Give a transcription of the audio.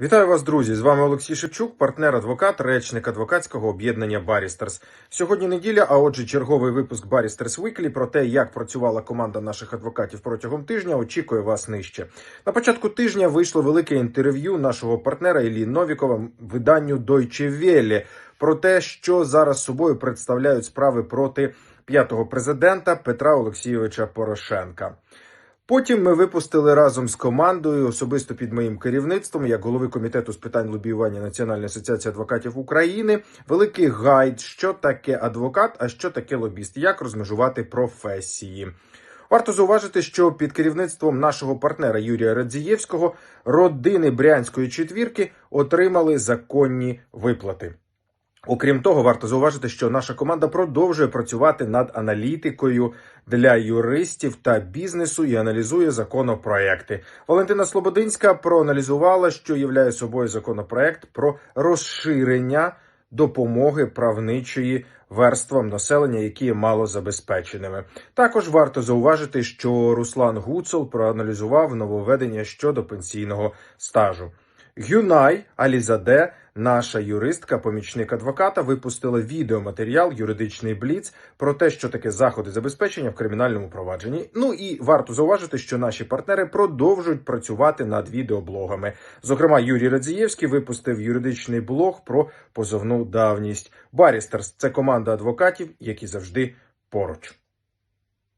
Вітаю вас, друзі! З вами Олексій Шевчук, партнер-адвокат, речник адвокатського об'єднання Барістерс. Сьогодні неділя, а отже, черговий випуск Барістерс Виклі про те, як працювала команда наших адвокатів протягом тижня, очікує вас нижче. На початку тижня вийшло велике інтерв'ю нашого партнера Іллі Новікова виданню Deutsche Welle про те, що зараз собою представляють справи проти п'ятого президента Петра Олексійовича Порошенка. Потім ми випустили разом з командою, особисто під моїм керівництвом, як голови комітету з питань лобіювання Національної асоціації адвокатів України, великий гайд, що таке адвокат, а що таке лобіст, як розмежувати професії. Варто зауважити, що під керівництвом нашого партнера Юрія Радзієвського родини Брянської четвірки отримали законні виплати. Окрім того, варто зауважити, що наша команда продовжує працювати над аналітикою для юристів та бізнесу і аналізує законопроекти. Валентина Слободинська проаналізувала, що являє собою законопроект про розширення допомоги правничої верствам населення, які є малозабезпеченими. Також варто зауважити, що Руслан Гуцул проаналізував нововведення щодо пенсійного стажу. Гюнай Алізаде, наша юристка, помічник адвоката, випустила відеоматеріал Юридичний бліц про те, що таке заходи забезпечення в кримінальному провадженні. Ну і варто зауважити, що наші партнери продовжують працювати над відеоблогами. Зокрема, Юрій Радзієвський випустив юридичний блог про позовну давність. Барістерс це команда адвокатів, які завжди поруч.